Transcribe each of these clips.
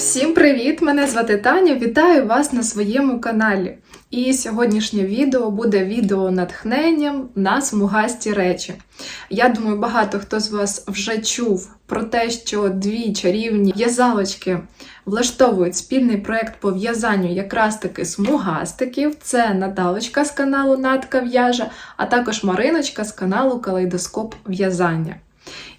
Всім привіт! Мене звати Таня. Вітаю вас на своєму каналі. І сьогоднішнє відео буде відео натхненням на смугасті речі. Я думаю, багато хто з вас вже чув про те, що дві чарівні в'язалочки влаштовують спільний проект по в'язанню якраз таки смугастиків. Це Наталочка з каналу Натка в'яже, а також Мариночка з каналу Калейдоскоп в'язання.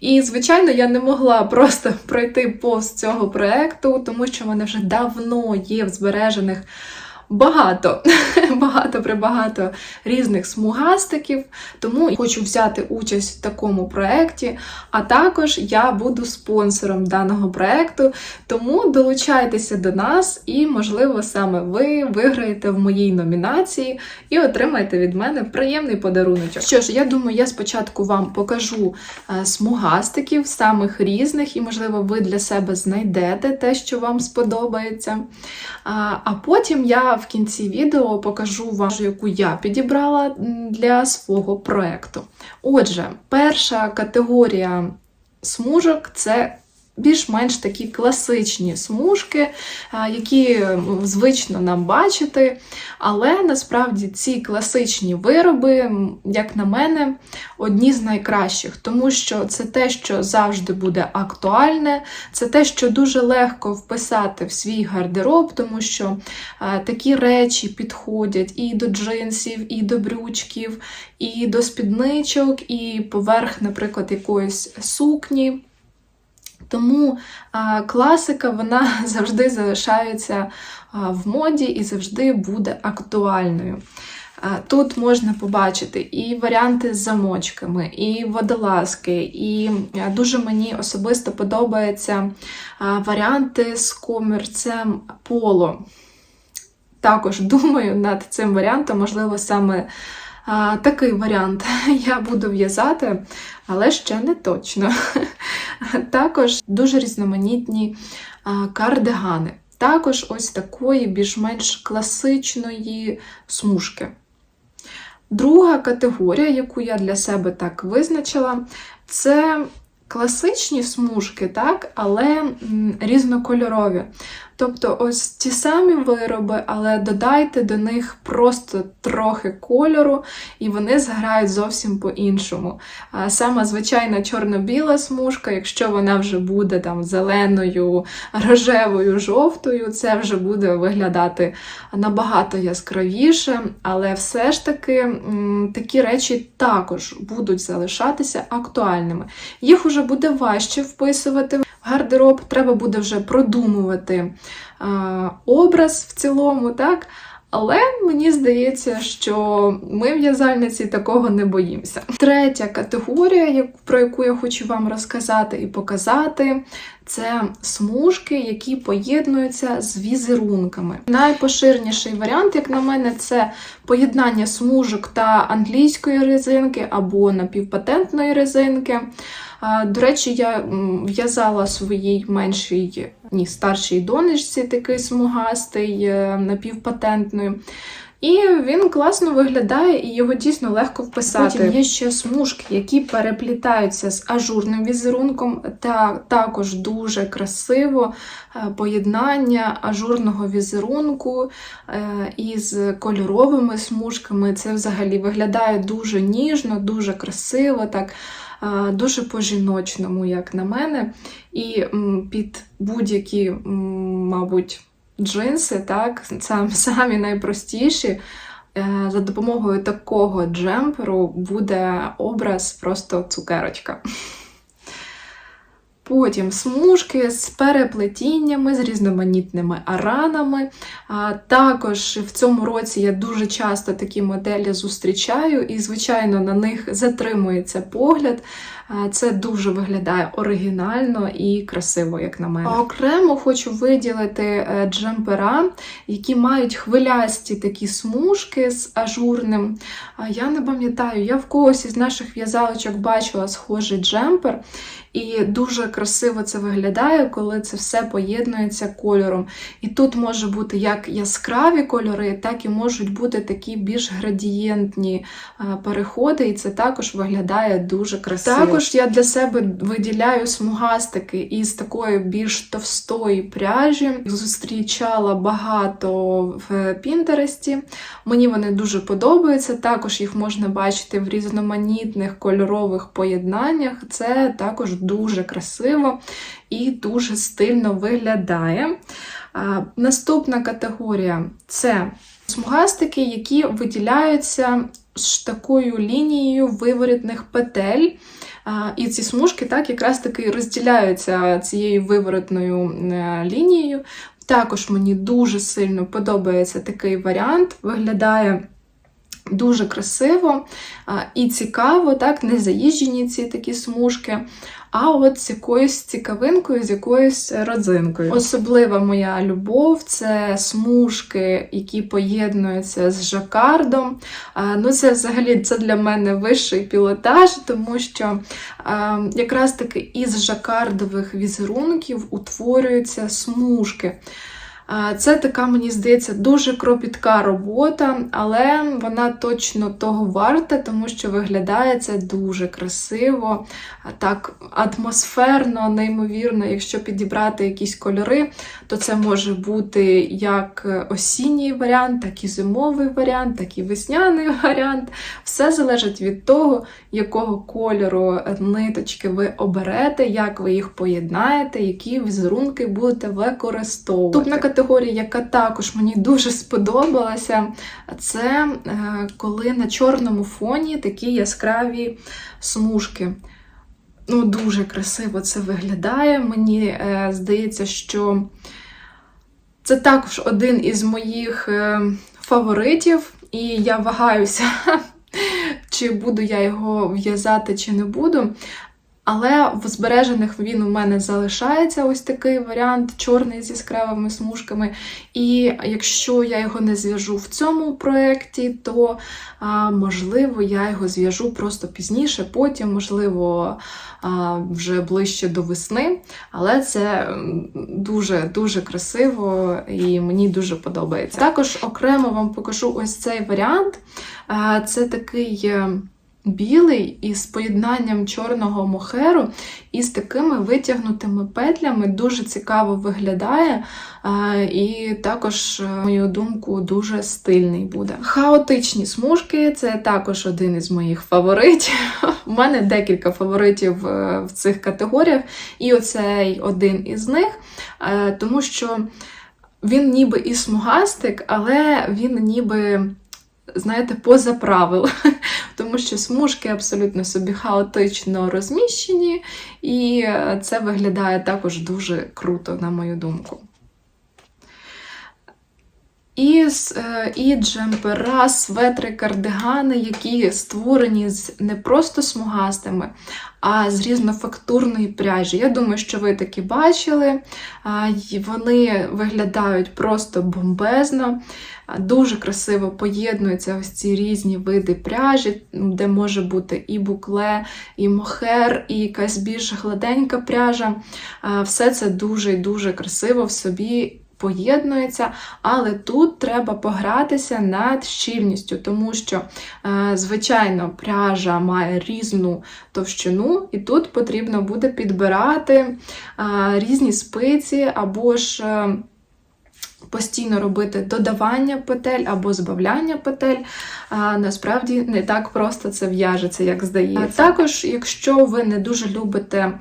І, звичайно, я не могла просто пройти повз цього проекту, тому що мене вже давно є в збережених багато, багато прибагато різних смугастиків, тому хочу взяти участь в такому проєкті, а також я буду спонсором даного проєкту, тому долучайтеся до нас і, можливо, саме ви виграєте в моїй номінації і отримаєте від мене приємний подаруночок. Що ж, я думаю, я спочатку вам покажу е, смугастиків самих різних, і, можливо, ви для себе знайдете те, що вам сподобається. А, а потім я в кінці відео покажу вам, яку я підібрала для свого проекту. Отже, перша категорія смужок це більш-менш такі класичні смужки, які звично нам бачити. Але насправді ці класичні вироби, як на мене, одні з найкращих, тому що це те, що завжди буде актуальне, це те, що дуже легко вписати в свій гардероб, тому що такі речі підходять і до джинсів, і до брючків, і до спідничок, і поверх, наприклад, якоїсь сукні. Тому класика вона завжди залишається в моді і завжди буде актуальною. Тут можна побачити і варіанти з замочками, і водолазки, і дуже мені особисто подобаються варіанти з комірцем поло. Також думаю над цим варіантом, можливо, саме такий варіант я буду в'язати, але ще не точно. Також дуже різноманітні кардигани. Також ось такої більш-менш класичної смужки. Друга категорія, яку я для себе так визначила, це класичні смужки, так, але різнокольорові. Тобто, ось ті самі вироби, але додайте до них просто трохи кольору, і вони зграють зовсім по-іншому. Сама звичайна чорно-біла смужка, якщо вона вже буде там зеленою, рожевою, жовтою, це вже буде виглядати набагато яскравіше, але все ж таки такі речі також будуть залишатися актуальними. Їх уже буде важче вписувати гардероб, треба буде вже продумувати а, образ в цілому, так? Але мені здається, що ми в'язальниці такого не боїмося. Третя категорія, про яку я хочу вам розказати і показати, це смужки, які поєднуються з візерунками. Найпоширеніший варіант, як на мене, це поєднання смужок та англійської резинки або напівпатентної резинки. До речі, я в'язала своїй меншій, ні, старшій донечці такий смугастий е, напівпатентною. І він класно виглядає, і його дійсно легко вписати. Потім є ще смужки, які переплітаються з ажурним візерунком, та також дуже красиво е, поєднання ажурного візерунку е, із кольоровими смужками. Це взагалі виглядає дуже ніжно, дуже красиво, так е, дуже по-жіночному, як на мене. І під будь-які, мабуть, джинси, так, сам, самі найпростіші. е, За допомогою такого джемперу буде образ просто цукерочка. Потім смужки з переплетіннями, з різноманітними аранами. А, також в цьому році я дуже часто такі моделі зустрічаю, і, звичайно, на них затримується погляд. А, Це дуже виглядає оригінально і красиво, як на мене. А окремо хочу виділити е, джемпера, які мають хвилясті такі смужки з ажурним. Я не пам'ятаю, я в когось із наших в'язалочок бачила схожий джемпер. І дуже красиво це виглядає, коли це все поєднується кольором. І тут може бути як яскраві кольори, так і можуть бути такі більш градієнтні е, переходи, і це також виглядає дуже красиво. Також я для себе виділяю смугастики із такої більш товстої пряжі. Зустрічала багато в Пінтересті. Мені вони дуже подобаються. Також їх можна бачити в різноманітних кольорових поєднаннях. Це також дуже красиво і дуже стильно виглядає. Наступна категорія це смугастики, які виділяються з такою лінією виворітних петель. І ці смужки так якраз таки розділяються цією виворотною е, лінією. Також мені дуже сильно подобається такий варіант. Виглядає дуже красиво і цікаво, так, не заїжджені ці такі смужки, а от з якоюсь цікавинкою, з якоюсь родзинкою. Особлива моя любов це смужки, які поєднуються з жакардом. Ну, Це взагалі це для мене вищий пілотаж, тому що якраз таки із жакардових візерунків утворюються смужки. Це така, мені здається, дуже кропітка робота, але вона точно того варта, тому що виглядає це дуже красиво, так атмосферно, неймовірно. Якщо підібрати якісь кольори, то це може бути як осінній варіант, так і зимовий варіант, так і весняний варіант. Все залежить від того, якого кольору ниточки ви оберете, як ви їх поєднаєте, які візерунки будете використовувати категорія, яка також мені дуже сподобалася, це е, коли на чорному фоні такі яскраві смужки. Ну, Дуже красиво це виглядає. Мені е, здається, що це також один із моїх е, фаворитів, і я вагаюся, чи буду я його в'язати, чи не буду. Але в збережених він у мене залишається ось такий варіант, чорний з яскравими смужками. І якщо я його не зв'яжу в цьому проєкті, то можливо я його зв'яжу просто пізніше, потім, можливо, вже ближче до весни. Але це дуже-дуже красиво і мені дуже подобається. Також окремо вам покажу ось цей варіант. Це такий. Е, білий із поєднанням чорного мохеру і з такими витягнутими петлями дуже цікаво виглядає. І також, на мою думку, дуже стильний буде. Хаотичні смужки це також один із моїх фаворитів. У мене декілька фаворитів е, в цих категоріях, і оцей один із них, е, тому що він ніби і смугастик, але він ніби знаєте, поза правил, тому що смужки абсолютно собі хаотично розміщені, і це виглядає також дуже круто, на мою думку. І е, і джемпера, светри, кардигани, які створені з не просто смугастими, а з різнофактурної пряжі. Я думаю, що ви такі бачили. Вони виглядають просто бомбезно, дуже красиво поєднуються ось ці різні види пряжі, де може бути і букле, і мохер, і якась більш гладенька пряжа. Все це дуже дуже красиво в собі поєднується, але тут треба погратися над щільністю, тому що, е, звичайно, пряжа має різну товщину, і тут потрібно буде підбирати е, різні спиці або ж. Е, постійно робити додавання петель або збавляння петель, а насправді не так просто це в'яжеться, як здається. А також, якщо ви не дуже любите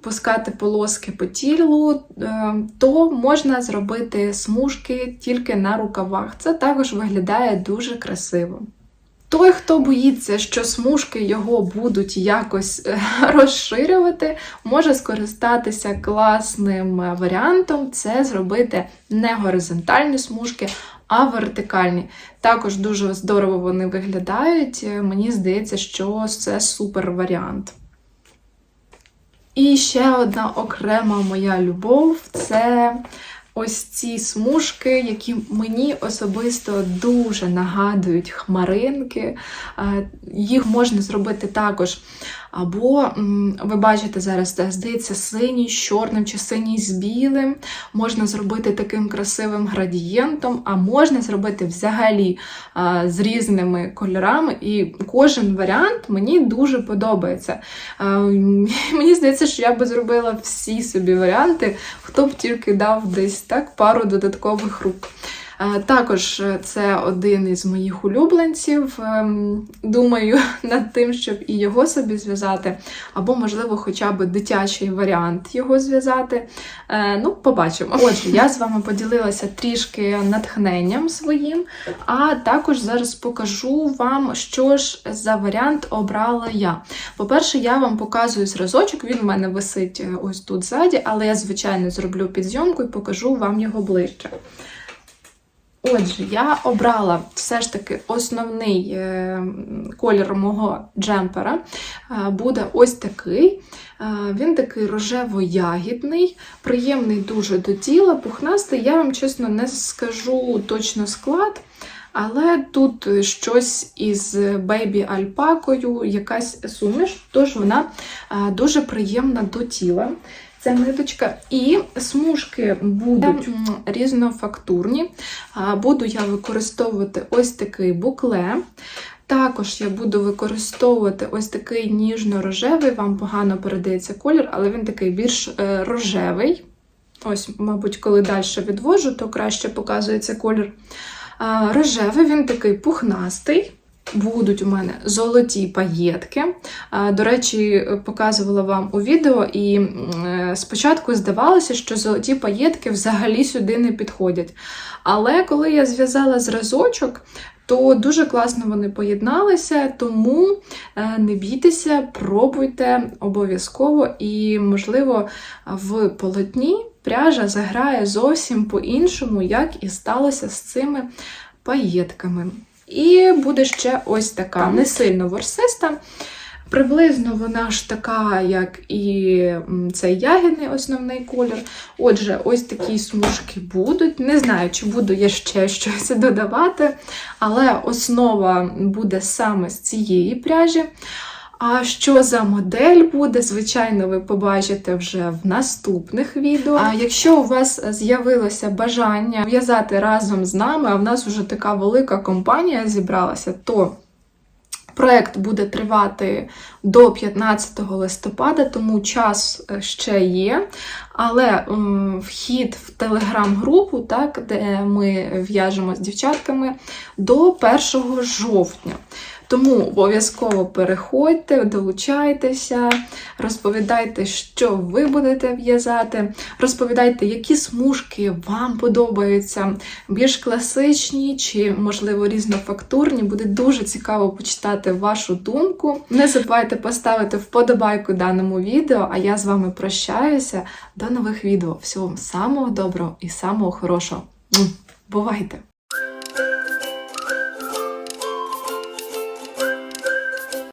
пускати полоски по тілу, е, то можна зробити смужки тільки на рукавах. Це також виглядає дуже красиво. Той, хто боїться, що смужки його будуть якось е, розширювати, може скористатися класним варіантом це зробити не горизонтальні смужки, а вертикальні. Також дуже здорово вони виглядають. Мені здається, що це супер варіант. І ще одна окрема моя любов це ось ці смужки, які мені особисто дуже нагадують хмаринки. Їх можна зробити також Або ви бачите зараз, де, здається, синій з чорним чи синій з білим. Можна зробити таким красивим градієнтом, а можна зробити взагалі з різними кольорами. І кожен варіант мені дуже подобається. Мені здається, що я би зробила всі собі варіанти, хто б тільки дав десь так пару додаткових рук. Е, Також це один із моїх улюбленців. Ем, Думаю над тим, щоб і його собі зв'язати, або, можливо, хоча б дитячий варіант його зв'язати. Е, Ну, побачимо. Отже, я з вами поділилася трішки натхненням своїм, а також зараз покажу вам, що ж за варіант обрала я. По-перше, я вам показую зразочок, він в мене висить е, ось тут ззаді, але я, звичайно, зроблю підзйомку і покажу вам його ближче. Отже, я обрала все ж таки основний е, колір мого джемпера. Е, буде ось такий. Е, він такий рожево-ягідний, приємний дуже до тіла, пухнастий. Я вам чесно не скажу точно склад. Але тут щось із бейбі-альпакою, якась суміш, тож вона дуже приємна до тіла. Ця ниточка. І смужки будуть різнофактурні. Буду я використовувати ось такий букле. Також я буду використовувати ось такий ніжно-рожевий, вам погано передається колір, але він такий більш е, рожевий. Ось, мабуть, коли далі відвожу, то краще показується колір. Рожевий, він такий пухнастий. Будуть у мене золоті паєтки. До речі, показувала вам у відео, і е, спочатку здавалося, що золоті паєтки взагалі сюди не підходять. Але коли я зв'язала зразочок, то дуже класно вони поєдналися, тому е, не бійтеся, пробуйте обов'язково, і, можливо, в полотні пряжа заграє зовсім по-іншому, як і сталося з цими паєтками. І буде ще ось така, не сильно ворсиста. Приблизно вона ж така, як і цей ягідний основний колір. Отже, ось такі смужки будуть. Не знаю, чи буду я ще щось додавати, але основа буде саме з цієї пряжі. А що за модель буде, звичайно, ви побачите вже в наступних відео. А якщо у вас з'явилося бажання в'язати разом з нами, а в нас вже така велика компанія зібралася, то проект буде тривати до 15 листопада, тому час е, ще є. Але вхід в телеграм-групу, так, де ми в'яжемо з дівчатками, до 1 жовтня. Тому обов'язково переходьте, долучайтеся, розповідайте, що ви будете в'язати, розповідайте, які смужки вам подобаються, більш класичні чи, можливо, різнофактурні. Буде дуже цікаво почитати вашу думку. Не забувайте поставити вподобайку даному відео, а я з вами прощаюся. До нових відео. Всього вам самого доброго і самого хорошого. Бувайте!